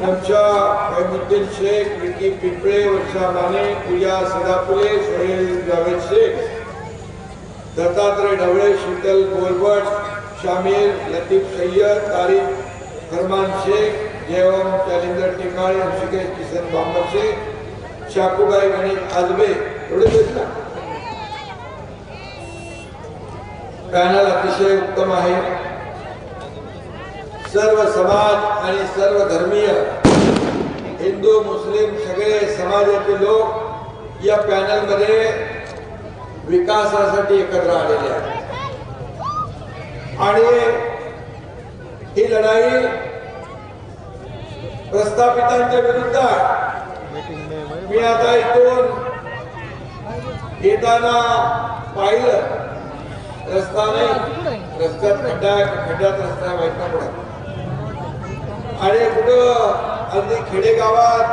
नमशा हैमुद्दीन शेख विकी पिंपळे वर्षा माने पूजा सदापुरे सोहेल जावेद शेख दत्तात्रय ढवळे शीतल बोलबट शामीर लतीफ सय्यद तारीफ फरमान शेख जयवम चालिंदर टिकाळे ऋषिकेश किसन बांबर शेख शाकूबाई गणेश आजबे एवढे पॅनल अतिशय उत्तम आहे. सर्व समाज आणि सर्व धर्मीय हिंदू मुस्लिम सगळे समाजाचे लोक या पॅनलमध्ये विकासासाठी एकत्र आलेले आहेत. आणि ही लढाई प्रस्थापितांच्या विरुद्ध मी आता इथून येताना पाहिलं रस्ता नाही रस्त्यात खड्डा खड्ड्यात रस्ता व्हायचा नाही पडत आणि कुठं? अगदी खेडेगावात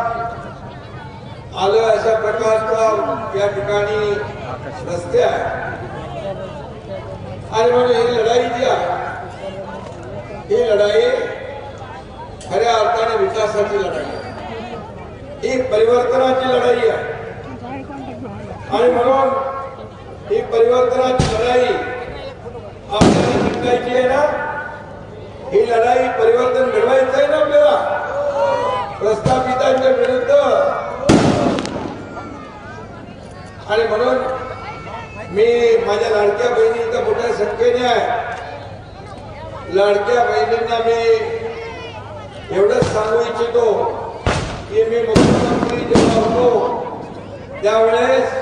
आलं अशा प्रकारचा या ठिकाणी रस्ते आहे आणि म्हणून ही लढाई जी आहे ही लढाई खऱ्या अर्थाने विकासाची लढाई आहे. ही परिवर्तनाची लढाई आहे. आणि म्हणून ही परिवर्तनाची लढाई आपल्याला जिंकायची आहे ना? ही लढाई परिवर्तन घडवायचं आहे ना आपल्याला? प्रस्थापितांच्या विरुद्ध. आणि म्हणून मी माझ्या लाडक्या बहिणी इथं मोठ्या संख्येने आहे. लाडक्या बहिणींना मी एवढंच सांगू इच्छितो की मी मुख्यमंत्री जेव्हा होतो त्यावेळेस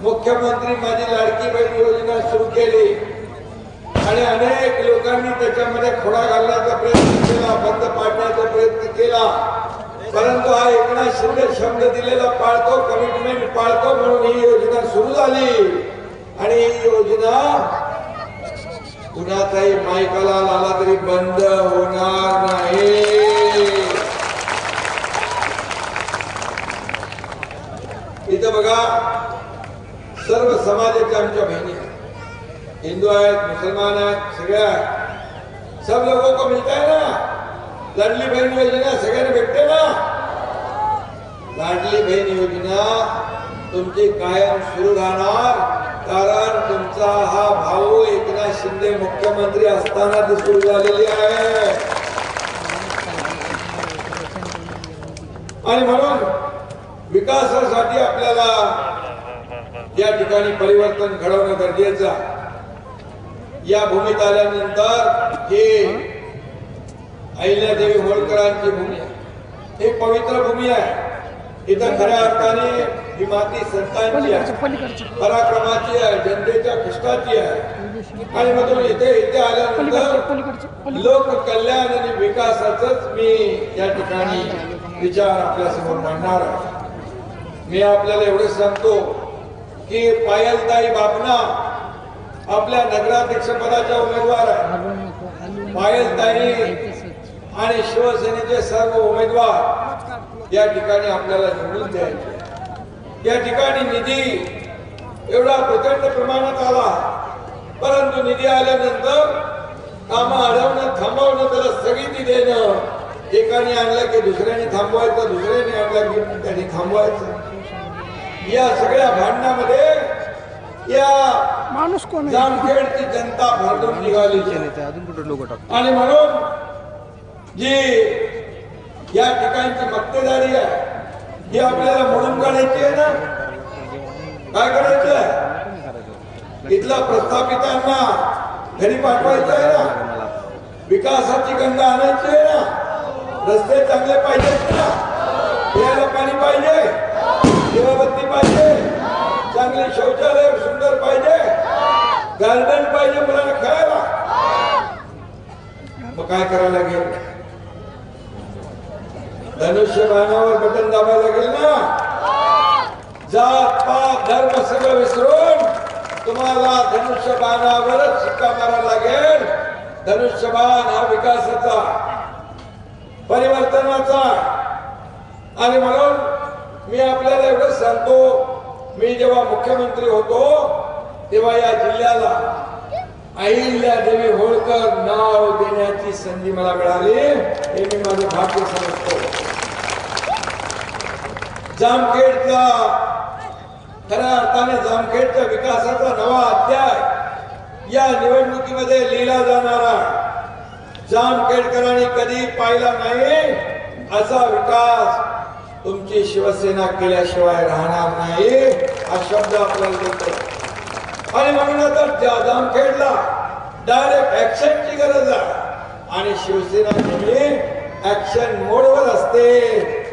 मुख्यमंत्री माझी लाडकी बहीण योजना सुरू केली. आणि अनेक लोकांनी त्याच्यामध्ये खोडा घालण्याचा प्रयत्न केला बंद पाडण्याचा प्रयत्न केला. परंतु हा एकनाथ शिंदे शब्द दिलेला पाळतो कमिटमेंट पाळतो म्हणून ही योजना सुरू झाली. आणि ही योजना कुणाचाही मायकाला आला तरी बंद होणार नाही. इथं बघा सर्व समाजाच्या आमच्या बहिणी हिंदू आहेत मुसलमान आहेत सगळ्या आहेत. सब लोगों को मिलता है ना? लाडली बहीण योजना सगळ्यांना भेटते ना? लाडली बहीण योजना तुमची कायम सुरू राहणार. कारण तुमचा हा भाऊ एकनाथ शिंदे मुख्यमंत्री असताना ती सुरू झालेली आहे. आणि म्हणून विकासासाठी आपल्याला या ठिकाणी परिवर्तन घडवणं गरजेचं आहे. या भूमीत आल्यानंतर हे अहिल्यादेवी होळकरांची भूमी आहे. ही पवित्र भूमी आहे. इथं खऱ्या अर्थाने ही माती संतांची आहे. पराक्रमाची आहे. जनतेच्या कष्टाची आहे. आणि मधून इथे इथे आल्यानंतर लोक कल्याण आणि विकासाच मी या ठिकाणी विचार आपल्यासमोर मांडणार आहे. मी आपल्याला एवढं सांगतो की पायलताई बापना आपल्या नगराध्यक्ष पदाच्या उमेदवार आहे पायलताई आणि शिवसेनेचे सर्व उमेदवार या ठिकाणी आपल्याला निवडून द्यायचे. या ठिकाणी निधी एवढा प्रचंड प्रमाणात आला परंतु निधी आल्यानंतर कामं अडवणं थांबवणं त्याला स्थगिती देणं एकाने आणलं की दुसऱ्याने थांबवायचं दुसऱ्याने आणलं की त्याने थांबवायचं. या सगळ्या भांडणामध्ये या माणूस कोण जामखेडची जनता भरडून निघाली. अजून कुठे लोक टाक आणि म्हणून जी या ठिकाणची मक्तेदारी आहे ही आपल्याला म्हणून काढायची आहे ना? काय करायचं आहे? इथल्या प्रस्थापितांना घरी पाठवायचं आहे ना? विकासाची गंगा आणायची आहे ना? रस्ते चांगले पाहिजेत ना? प्यायला पाणी पाहिजे? दिवाबत्ती पाहिजे? चांगले शौचालय सुंदर पाहिजे गार्डन पाहिजे मुलांना खेळायला. मग काय करायला लागेल? धनुष्य बाणावर बटन दाबायला लागेल ना? जात पात धर्म सगळं विसरून तुम्हाला धनुष्य बाणावरच शिक्का मारायला लागेल. धनुष्य बाण हा विकासाचा परिवर्तनाचा. आणि म्हणून मी आपल्याला एवढं सांगतो मी जेव्हा मुख्यमंत्री होतो तेव्हा या जिल्ह्याला अहिल्या देवी होळकर नाव देण्याची संधी मला मिळाली. हे मी माझे भाग्य समजतो. जामखेडचा खऱ्या अर्थाने जामखेडच्या विकासाचा नवा अध्याय या निवडणुकीमध्ये लिहिला जाणारा जामखेडकरांनी कधी पाहिला नाही असा विकास तुमची शिवसेना केल्याशिवाय राहणार नाही. हा शब्द आपल्याला देतो. आणि म्हणून आता जा- जामखेडला डायरेक्ट ऍक्शनची गरज आहे. आणि शिवसेना नेहमी ऍक्शन मोडवर असते.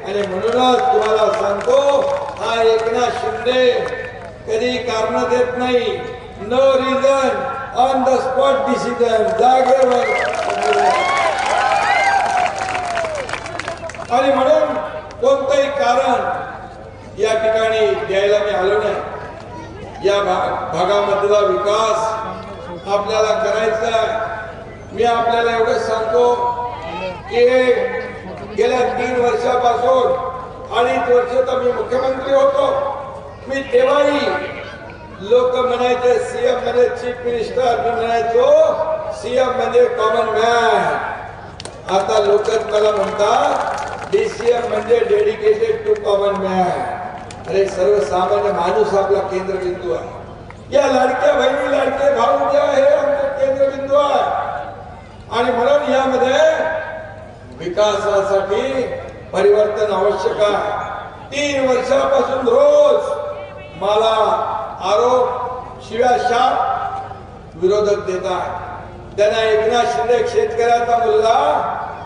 आणि म्हणूनच तुम्हाला सांगतो हा एकनाथ शिंदे कधी कारण देत नाही. No reason on the spot decision जागेवर. आणि म्हणून कोणतंही कारण या ठिकाणी द्यायला मी आलो नाही. या भा- भागामधला विकास आपल्याला करायचा आहे. मी आपल्याला एवढं सांगतो की गेल्या तीन वर्षापासून अडीच वर्ष तर मी मुख्यमंत्री होतो. मी तेव्हाही लोक म्हणायचे सीएम म्हणजे चीफ मिनिस्टर मी म्हणायचो सीएम म्हणजे कॉमन मॅन आता लोक मला म्हणतात डीसीएम म्हणजे डेडिकेटेड टू कॉमन मॅन अरे सर्वसामान्य माणूस आपला केंद्रबिंदू आहे. या लाडक्या बहिणी लाडके भाऊ जे आहे आमचे केंद्रबिंदू आहे. आणि म्हणून यामध्ये विकासासाठी परिवर्तन आवश्यक आहे. तीन वर्षापासून रोज मला आरोप शिव्या शाप विरोधक देतात त्यांना एकनाथ शिंदे शेतकऱ्याचा मुलगा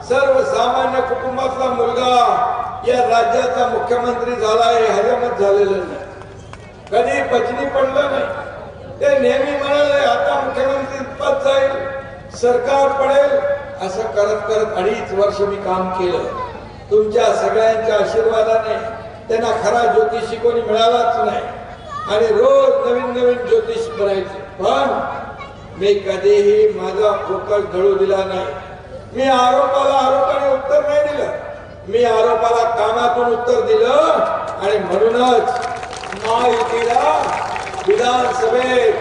सर्वसामान्य कुटुंबातला मुलगा या राज्याचा मुख्यमंत्री झाला हे हजमत झालेलं नाही. कधी पचनी पडलं नाही. ते नेहमी म्हणाले आता मुख्यमंत्री पद जाईल सरकार पडेल असं करत करत अडीच वर्ष मी काम केलं. तुमच्या सगळ्यांच्या आशीर्वादाने त्यांना खरा ज्योतिषी कोणी मिळालाच नाही. आणि रोज नवीन नवीन ज्योतिष बनायचे. पण मी कधीही माझा फोकस घडू दिला नाही. मी आरोपाला आरोपाने उत्तर नाही दिलं. मी आरोपाला कानातून उत्तर दिलं आणि म्हणूनच महायुतीला विधानसभेत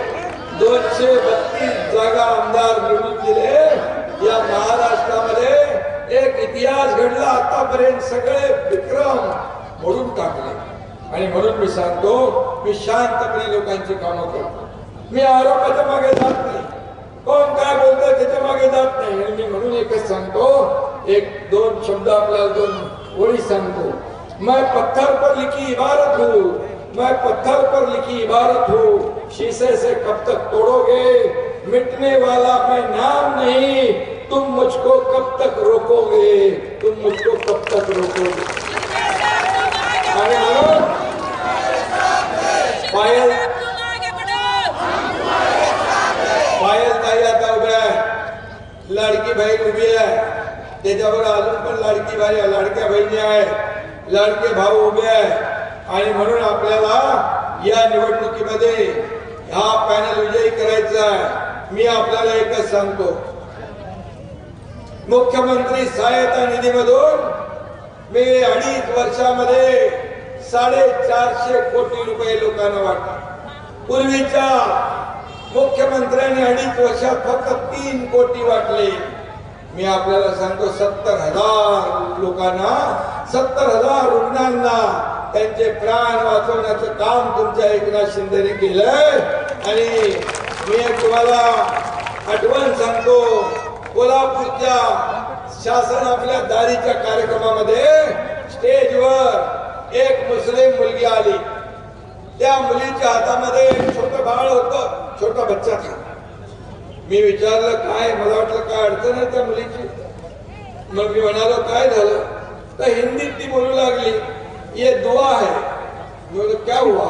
दोनशे बत्तीस जागा आमदार निवडून दिले. या महाराष्ट्रामध्ये एक इतिहास घडला आतापर्यंत सगळे विक्रम मोडून टाकले. आणि म्हणून मी सांगतो मी शांतपणे लोकांची कामं करतो. मी आरोपाच्या मागे जात नाही. कोण काय बोलतोय त्याच्यामागे जात नाही. आणि मी म्हणून एकच सांगतो एक दोन शब्द आपल्याला मैं पत्थर पर लिखी इबारत हूँ. मैं पत्थर पर लिखी इबारत हूँ. शीशे से कब तक तोड़ोगे? मिटने वाला मैं नाम नहीं। तुम मुझको कब तक रोकोगे? तुम मुझको कब तक रोकोगे? पायल। पायल उभ्या आहे लाडकी बहीण उभी त्याच्यावर अजून पण लाडकी भाई लाडक्या बहिणी आहे लाडके भाऊ उभे आहे आणि म्हणून आपल्याला या निवडणुकीमध्ये हा पॅनल विजयी करायचा आहे. मी आपल्याला एकच सांगतो. मुख्यमंत्री सहायता निधीमधून मी अडीच वर्षामध्ये साडेचारशे कोटी रुपये लोकांना वाटतात. पूर्वीच्या मुख्यमंत्र्यांनी अडीच वर्षात फक्त तीन कोटी वाटले. मी आपल्याला सांगतो सत्तर हजार लोकांना सत्तर हजार रुग्णांना त्यांचे प्राण वाचवण्याचं काम तुमच्या एकनाथ शिंदेने केलंय. आणि मी तुम्हाला आठवण सांगतो कोल्हापूरच्या शासन आपल्या दारीच्या कार्यक्रमामध्ये स्टेजवर एक मुस्लिम मुलगी आली. त्या मुलीच्या हातामध्ये एक छोटं बाळ होतं छोटा बच्चा था मी काय? अडचण आहे त्या मुलीची? मग मी म्हणालो, काय ती बोलू लागली, ये दुआ है. मी क्या हुआ?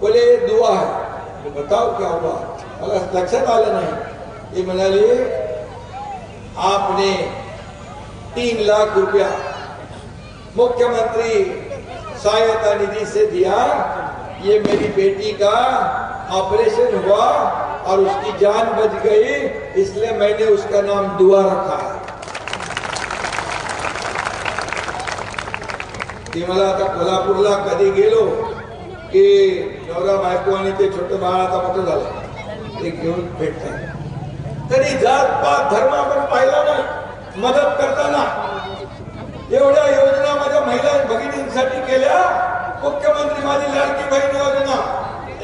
बोले, ये दुआ है. बताओ क्या हुआ? मला लक्षात आलं नाही. ती म्हणाली, आपने तीन लाख रुपया मुख्यमंत्री सहायता निधि से दिया। ये मेरी बेटी का ऑपरेशन हुआ। और उसकी जान बच गई इसलिए मैंने उसका नाम दुआ रखा है। ती मला आता कोल्हापूरला कधी गेलो की नवरा बायको आणि ते छोटं बाळ आता मोठं झालं ते घेऊन भेटतात तरी जात पात धर्म आपण पाहिला ना मदत करताना. एवढ्या योजना माझ्या महिला भगिनींसाठी केल्या. मुख्यमंत्री माझी लाडकी बहीण योजना.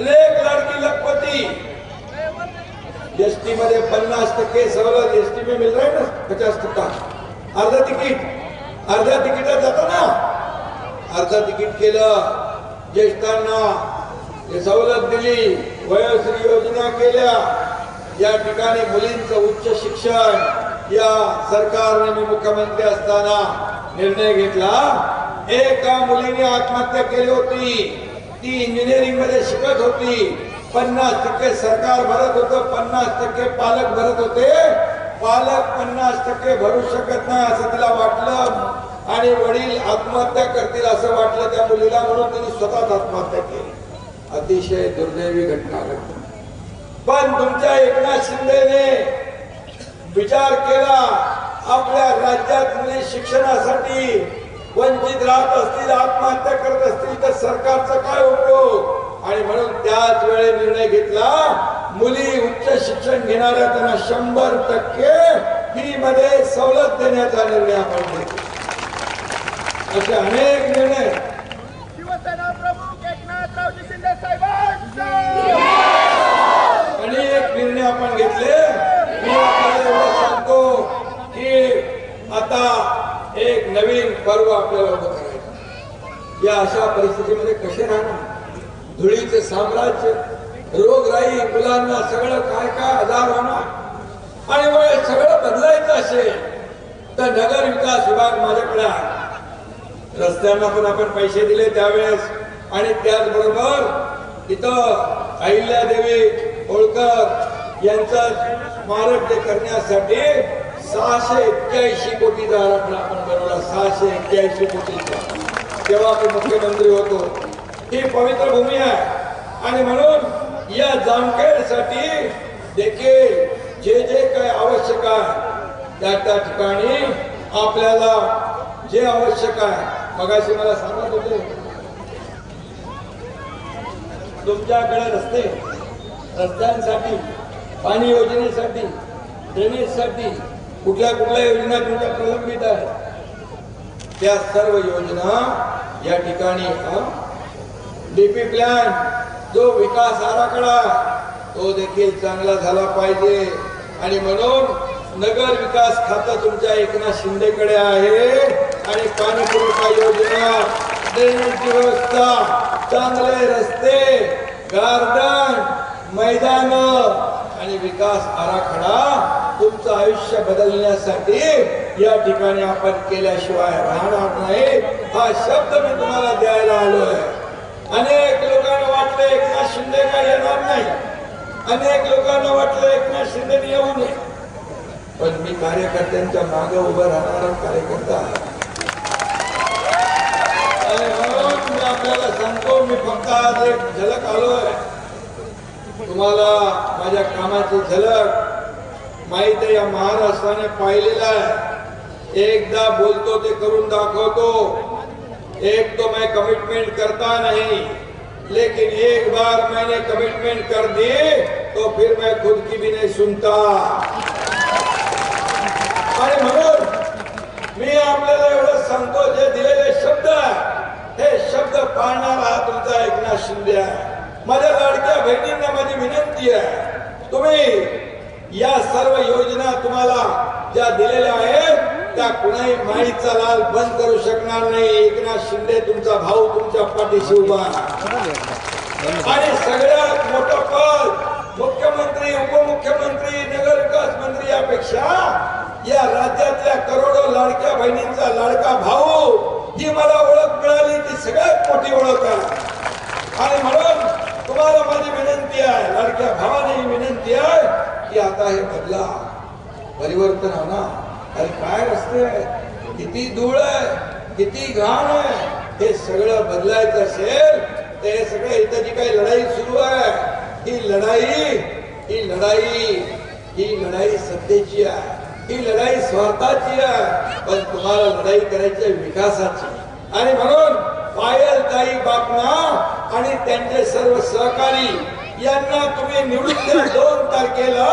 लेख लाडकी लखपती. एसटी मध्ये पन्नास टक्के सवलत एसटी में मिल रहा है ना? पचास टक्का. अर्धा तिकीट. अर्ध्या तिकिटात जाता ना? अर्धा तिकीट केलं. ज्येष्ठांना सवलत दिली. वयोश्री योजना केल्या. या ठिकाणी मुलींचं उच्च शिक्षण या सरकारने मी मुख्यमंत्री असताना निर्णय घेतला. एका मुलीने आत्महत्या केली होती. ती इंजिनिअरिंगमध्ये शिकत होती. पन्नास टक्के सरकार भरत होतं पन्नास टक्के पालक भरत होते. पालक पन्नास टक्के भरू शकत नाही असं तिला वाटलं. आणि वडील आत्महत्या करतील असं वाटलं त्या मुलीला म्हणून तिने स्वतःच आत्महत्या केली. अतिशय दुर्दैवी घटना घडली. पण तुमच्या एकनाथ शिंदेने विचार केला आपल्या राज्यात मुली शिक्षणासाठी वंचित राहत असतील आत्महत्या करत असतील तर सरकारचा काय उपयोग? आणि म्हणून त्याच वेळी निर्णय घेतला मुली उच्च शिक्षण घेणाऱ्या त्यांना शंभर टक्के फी मध्ये सवलत देण्याचा निर्णय आपण घेतला असे अनेक निर्णय. शिवसेना प्रमुख एकनाथरावजी शिंदे साहेबांचा. अनेक निर्णय आपण घेतले. मी आपल्याला एवढं सांगतो की आता एक नवीन पर्व आपल्याला उभं करायचं या अशा परिस्थितीमध्ये कसे राहणार? धुळीचे साम्राज्य रोगराई मुलांना सगळं काय काय आजार होणार? आणि मग सगळं बदलायचं असेल तर नगर विकास विभाग माझ्याकडे आहे. रस्त्यांना पण आपण पैसे दिले त्यावेळेस. आणि त्याचबरोबर इथं अहिल्यादेवी होळकर यांचं स्मारक ते करण्यासाठी सहाशे एक्क्याऐंशी कोटीचा आराखडा आपण बनवला सहाशे एक्क्याऐंशी कोटीचा. तेव्हा आपण मुख्यमंत्री होतो. ही पवित्र भूमी आहे. आणि म्हणून या जामखेडसाठी देखील जे जे काही आवश्यक आहे त्या त्या ठिकाणी आपल्याला जे आवश्यक आहे मगाशी मला सांगत होते. तुमच्याकडे रस्ते रस्त्यांसाठी पाणी योजनेसाठी ड्रेनेजसाठी कुठल्या कुठल्या योजना तुमच्या प्रलंबित आहेत? त्या सर्व योजना या ठिकाणी डीपी प्लॅन जो विकास आराखडा तो देखील चांगला झाला पाहिजे. आणि म्हणून नगर विकास खातं तुमच्या एकनाथ शिंदेकडे आहे. आणि पाणी पुरवठा योजना ड्रेनेजची व्यवस्था चांगले रस्ते गार्डन मैदान आणि विकास आराखडा तुमचं आयुष्य बदलण्यासाठी या ठिकाणी आपण केल्याशिवाय राहणार नाही. हा शब्द मी तुम्हाला द्यायला आलोय. अनेक लोकांना वाटलं एकनाथ शिंदे काय येणार नाही. अनेक लोकांना वाटलं एकनाथ शिंदे येऊ नये. पण मी कार्यकर्त्यांच्या मागे उभं राहणारा कार्यकर्ता आणि हो, मी आपल्याला सांगतो मी फक्त आज एक झलक आलोय. तुम्हाला माझ्या कामाची झलक माहीत आहे या महाराष्ट्राने पाहिलेला आहे. एकदा बोलतो ते करून दाखवतो. एक तो मैं कमिटमेंट करता नहीं लेकिन एक बार मैंने कमिटमेंट कर दी तो फिर मैं खुद की भी नहीं सुनता। आणि म्हणून मी आपल्याला एवढं सांगतो जे दिलेले शब्द आहे हे शब्द पाळणारा हा तुमचा एकनाथ शिंदे आहे. माझ्या लाडक्या बहिणींना माझी विनंती आहे तुम्ही या सर्व योजना तुम्हाला ज्या दिलेल्या आहेत त्या कुणाही माईचा लाल बंद करू शकणार नाही. एकनाथ शिंदे तुमचा भाऊ तुमच्या पाठीशी उभा आणि सगळ्यात मोठं पद मुख्यमंत्री उपमुख्यमंत्री नगर विकास मंत्री यापेक्षा या राज्यातल्या करोडो लाडक्या बहिणींचा लाडका भाऊ ही मला ओळख मिळाली. ती सगळ्यात मोठी ओळख आहे. आणि म्हणून तुम्हाला माझी विनंती आहे लाडक्या भावाने विनंती आहे की आता हे बदला. परिवर्तन आणा अरे काय रस्ते आहे? किती धूळ आहे? किती घाण आहे? हे सगळं बदलायचं असेल तर हे सगळं इथं जी काही लढाई सुरू आहे ही लढाई ही लढाई ही लढाई सत्तेची आहे. ही लढाई स्वार्थाची आहे पण तुम्हाला लढाई करायची विकासाची. आणि म्हणून पायल ताई बापना आणि त्यांचे सर्व सहकारी यांना तुम्ही निवृत्त दोन तारखेला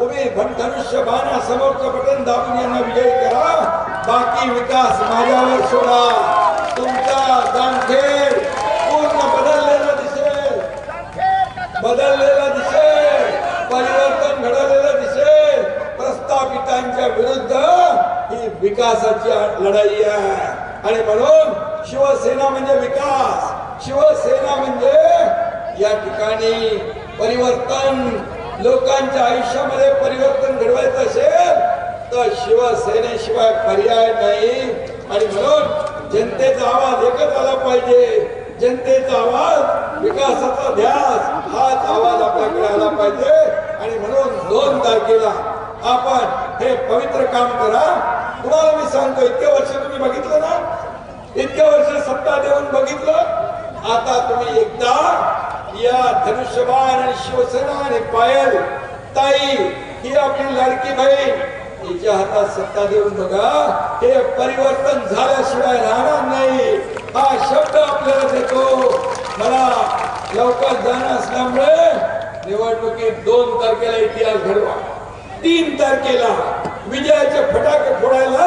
तुम्ही भन- धनुष्य बाणा समोरचं बटन दाबून यांना विजयी करा. बाकी विकास माझ्यावर सोडा. तुमचा जामखेड पूर्ण बदललेला दिसेल. बदललेला दिसेल. परिवर्तन घडवलेलं दिसेल. प्रस्थापितांच्या विरुद्ध ही विकासाची लढाई आहे. आणि म्हणून शिवसेना म्हणजे विकास. शिवसेना म्हणजे या ठिकाणी परिवर्तन. लोकांच्या आयुष्यामध्ये परिवर्तन घडवायचं असेल तर शिवसेनेशिवाय पर्याय नाही. आणि म्हणून जनतेचा आवाज एकच आला पाहिजे. जनतेचा आवाज विकासाचा ध्यास हाच आवाज आपल्याकडे आला पाहिजे. आणि म्हणून दोन तारखेला आपण हे पवित्र काम करा. तुम्हाला मी सांगतो इतके वर्ष तुम्ही बघितलं ना? इतके वर्ष सत्ता देऊन बघितलं? आता तुम्ही एकदा या धनुष्यबाण आणि शिवसेना आणि पायल ताई ही आपली लाडकी बहीण. तिच्या हातात सत्ता देऊन बघा हे परिवर्तन झाल्याशिवाय राहणार नाही. हा शब्द आपल्याला देतो. मला लवकर जाणं असल्यामुळे निवडणुकीत दोन तारखेला इतिहास घडवा. तीन तारखेला विजयाचे फटाके फोडायला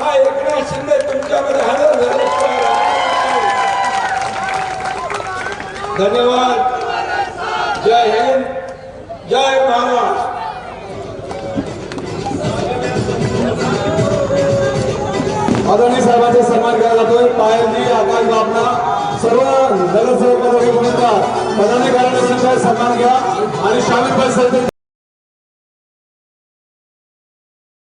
हा एकनाथ शिंदे तुमच्यामध्ये हजर झाले धन्यवाद. जय महाराष्ट्र आदरणीय साहेबांचा सन्मान केला जातोय पायलजी आकाश बापना सर्व नगरसेवक पदाधिकारी सन्मान घ्या. आणि शामिल परिसर